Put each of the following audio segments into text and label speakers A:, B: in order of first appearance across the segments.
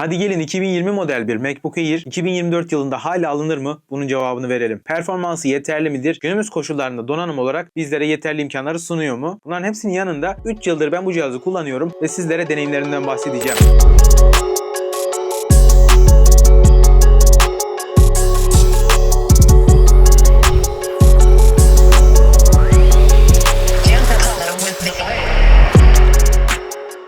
A: Hadi gelin 2020 model bir MacBook Air 2024 yılında hala alınır mı? Bunun cevabını verelim. Performansı yeterli midir? Günümüz koşullarında donanım olarak bizlere yeterli imkanları sunuyor mu? Bunların hepsinin yanında 3 yıldır ben bu cihazı kullanıyorum ve sizlere deneyimlerinden bahsedeceğim.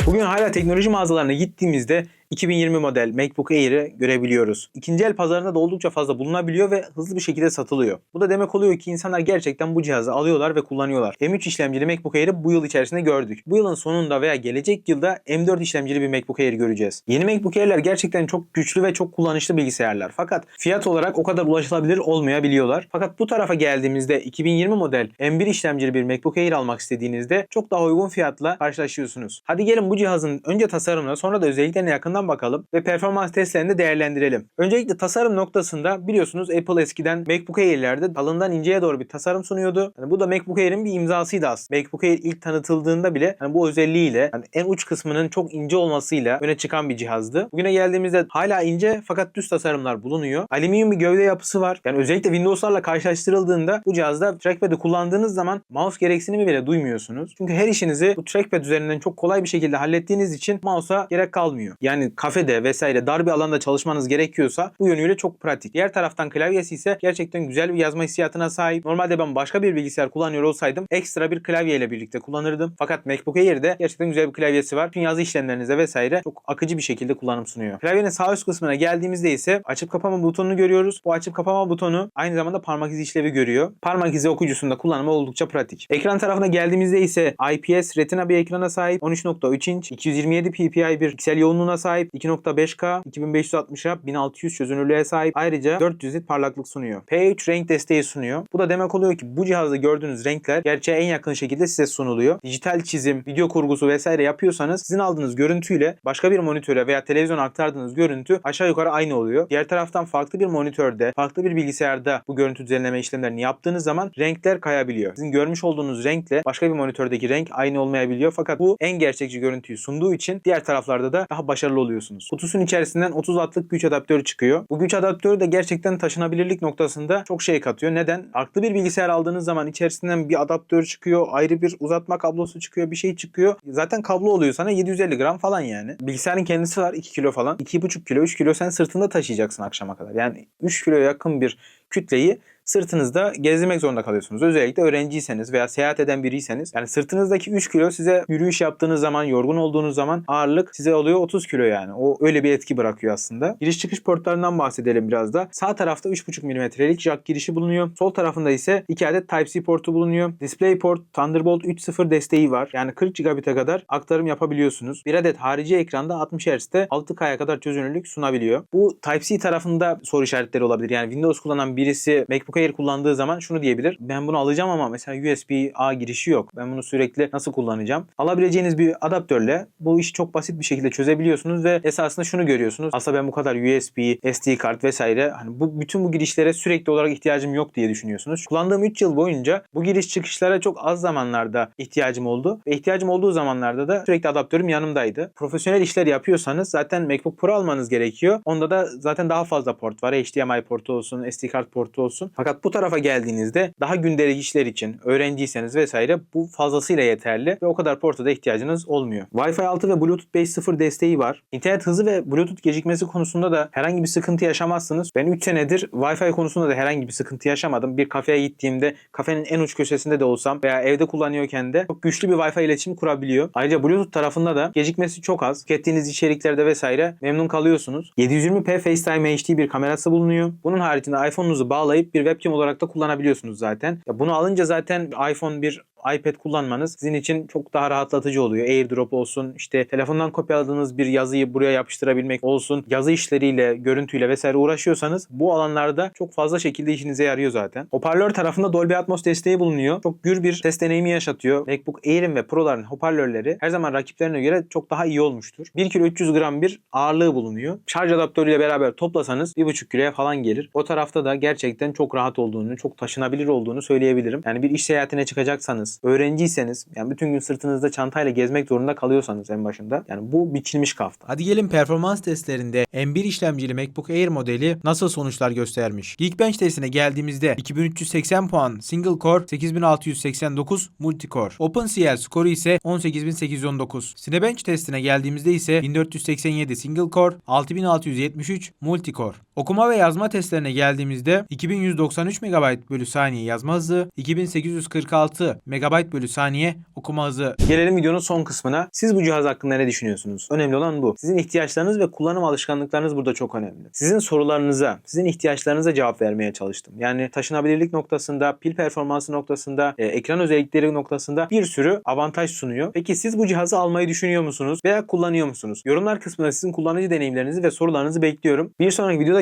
A: Bugün hala teknoloji mağazalarına gittiğimizde 2020 model MacBook Air'i görebiliyoruz. İkinci el pazarında da oldukça fazla bulunabiliyor ve hızlı bir şekilde satılıyor. Bu da demek oluyor ki insanlar gerçekten bu cihazı alıyorlar ve kullanıyorlar. M3 işlemcili MacBook Air'i bu yıl içerisinde gördük. Bu yılın sonunda veya gelecek yılda M4 işlemcili bir MacBook Air göreceğiz. Yeni MacBook Air'ler gerçekten çok güçlü ve çok kullanışlı bilgisayarlar. Fakat fiyat olarak o kadar ulaşılabilir olmayabiliyorlar. Fakat bu tarafa geldiğimizde 2020 model M1 işlemcili bir MacBook Air almak istediğinizde çok daha uygun fiyatla karşılaşıyorsunuz. Hadi gelin bu cihazın önce tasarımına sonra da özelliklerine yakından bakalım ve performans testlerini de değerlendirelim. Öncelikle tasarım noktasında biliyorsunuz Apple eskiden MacBook Air'lerde alından inceye doğru bir tasarım sunuyordu. Yani bu da MacBook Air'in bir imzasıydı aslında. MacBook Air ilk tanıtıldığında bile yani bu özelliğiyle yani en uç kısmının çok ince olmasıyla öne çıkan bir cihazdı. Bugüne geldiğimizde hala ince fakat düz tasarımlar bulunuyor. Alüminyum bir gövde yapısı var. Yani özellikle Windows'larla karşılaştırıldığında bu cihazda trackpad'i kullandığınız zaman mouse gereksinimi bile duymuyorsunuz. Çünkü her işinizi bu trackpad üzerinden çok kolay bir şekilde hallettiğiniz için mouse'a gerek kalmıyor. Yani kafede vesaire dar bir alanda çalışmanız gerekiyorsa bu yönüyle çok pratik. Diğer taraftan klavyesi ise gerçekten güzel bir yazma hissiyatına sahip. Normalde ben başka bir bilgisayar kullanıyor olsaydım ekstra bir klavyeyle birlikte kullanırdım. Fakat MacBook Air'de gerçekten güzel bir klavyesi var. Bütün yazı işlemlerinize vesaire çok akıcı bir şekilde kullanım sunuyor. Klavyenin sağ üst kısmına geldiğimizde ise açıp kapama butonunu görüyoruz. Bu açıp kapama butonu aynı zamanda parmak izi işlevi görüyor. Parmak izi okuyucusunda kullanımı oldukça pratik. Ekran tarafına geldiğimizde ise IPS Retina bir ekrana sahip. 13.3 inç, 227 ppi bir piksel yoğunluğuna sahip. 2.5K, 2560'a 1600 çözünürlüğe sahip. Ayrıca 400 nit parlaklık sunuyor. P3 renk desteği sunuyor. Bu da demek oluyor ki bu cihazda gördüğünüz renkler gerçeğe en yakın şekilde size sunuluyor. Dijital çizim, video kurgusu vesaire yapıyorsanız sizin aldığınız görüntüyle başka bir monitöre veya televizyona aktardığınız görüntü aşağı yukarı aynı oluyor. Diğer taraftan farklı bir monitörde, farklı bir bilgisayarda bu görüntü düzenleme işlemlerini yaptığınız zaman renkler kayabiliyor. Sizin görmüş olduğunuz renkle başka bir monitördeki renk aynı olmayabiliyor. Fakat bu en gerçekçi görüntüyü sunduğu için diğer taraflarda da daha başarılı oluyorsunuz. Kutusunun içerisinden 30 wattlık güç adaptörü çıkıyor. Bu güç adaptörü de gerçekten taşınabilirlik noktasında çok şey katıyor. Neden? Farklı bir bilgisayar aldığınız zaman içerisinden bir adaptör çıkıyor, ayrı bir uzatma kablosu çıkıyor, bir şey çıkıyor. Zaten kablo oluyor sana 750 gram falan yani. Bilgisayarın kendisi var 2 kilo falan. 2,5 kilo, 3 kilo sen sırtında taşıyacaksın akşama kadar. Yani 3 kiloya yakın bir kütleyi sırtınızda gezdirmek zorunda kalıyorsunuz. Özellikle öğrenciyseniz veya seyahat eden biriyseniz. Yani sırtınızdaki 3 kilo size yürüyüş yaptığınız zaman, yorgun olduğunuz zaman ağırlık size oluyor 30 kilo yani. O öyle bir etki bırakıyor aslında. Giriş çıkış portlarından bahsedelim biraz da. Sağ tarafta 3.5 mm'lik jack girişi bulunuyor. Sol tarafında ise 2 adet Type-C portu bulunuyor. DisplayPort Thunderbolt 3.0 desteği var. Yani 40 gigabit'e kadar aktarım yapabiliyorsunuz. Bir adet harici ekranda 60 Hz'de 6K'ya kadar çözünürlük sunabiliyor. Bu Type-C tarafında soru işaretleri olabilir. Yani Windows kullanan birisi MacBook Air kullandığı zaman şunu diyebilir. Ben bunu alacağım ama mesela USB-A girişi yok. Ben bunu sürekli nasıl kullanacağım? Alabileceğiniz bir adaptörle bu işi çok basit bir şekilde çözebiliyorsunuz ve esasında şunu görüyorsunuz. Aslında ben bu kadar USB, SD kart vesaire hani bu bütün bu girişlere sürekli olarak ihtiyacım yok diye düşünüyorsunuz. Kullandığım 3 yıl boyunca bu giriş çıkışlara çok az zamanlarda ihtiyacım oldu. Ve ihtiyacım olduğu zamanlarda da sürekli adaptörüm yanımdaydı. Profesyonel işler yapıyorsanız zaten MacBook Pro almanız gerekiyor. Onda da zaten daha fazla port var. HDMI portu olsun, SD kart portu olsun. Fakat bu tarafa geldiğinizde daha gündelik işler için öğrenciyseniz vesaire bu fazlasıyla yeterli ve o kadar porta da ihtiyacınız olmuyor. Wi-Fi 6 ve Bluetooth 5.0 desteği var. İnternet hızı ve Bluetooth gecikmesi konusunda da herhangi bir sıkıntı yaşamazsınız. Ben 3 senedir Wi-Fi konusunda da herhangi bir sıkıntı yaşamadım. Bir kafeye gittiğimde kafenin en uç köşesinde de olsam veya evde kullanıyorken de çok güçlü bir Wi-Fi iletişimi kurabiliyor. Ayrıca Bluetooth tarafında da gecikmesi çok az. Tükettiğiniz içeriklerde vesaire memnun kalıyorsunuz. 720p FaceTime HD bir kamerası bulunuyor. Bunun haricinde iPhone'unuzu bağlayıp bir webcam olarak da kullanabiliyorsunuz zaten. Ya bunu alınca zaten iPhone bir iPad kullanmanız sizin için çok daha rahatlatıcı oluyor. AirDrop olsun, işte telefondan kopyaladığınız bir yazıyı buraya yapıştırabilmek olsun, yazı işleriyle, görüntüyle vesaire uğraşıyorsanız bu alanlarda çok fazla şekilde işinize yarıyor zaten. Hoparlör tarafında Dolby Atmos desteği bulunuyor. Çok gür bir ses deneyimi yaşatıyor. MacBook Air'in ve Pro'ların hoparlörleri her zaman rakiplerine göre çok daha iyi olmuştur. 1 kilo 300 gram bir ağırlığı bulunuyor. Şarj adaptörüyle beraber toplasanız 1,5 kiloya falan gelir. O tarafta da gerçekten çok rahat olduğunu, çok taşınabilir olduğunu söyleyebilirim. Yani bir iş seyahatine çıkacaksanız çalışıyorsanız, öğrenciyseniz, yani bütün gün sırtınızda çantayla gezmek zorunda kalıyorsanız en başında yani bu biçilmiş kafta.
B: Hadi gelin performans testlerinde M1 işlemcili MacBook Air modeli nasıl sonuçlar göstermiş. Geekbench testine geldiğimizde 2380 puan single core, 8689 multicore. OpenCL skoru ise 18819. Cinebench testine geldiğimizde ise 1487 single core, 6673 multicore. Okuma ve yazma testlerine geldiğimizde 2193 MB bölü saniye yazma hızı, 2846 MB bölü saniye okuma hızı
A: Gelelim videonun son kısmına. Siz bu cihaz hakkında ne düşünüyorsunuz? Önemli olan bu. Sizin ihtiyaçlarınız ve kullanım alışkanlıklarınız burada çok önemli. Sizin sorularınıza, sizin ihtiyaçlarınıza cevap vermeye çalıştım. Yani taşınabilirlik noktasında, pil performansı noktasında, e, ekran özellikleri noktasında bir sürü avantaj sunuyor. Peki siz bu cihazı almayı düşünüyor musunuz veya kullanıyor musunuz? Yorumlar kısmına sizin kullanıcı deneyimlerinizi ve sorularınızı bekliyorum. Bir sonraki videoda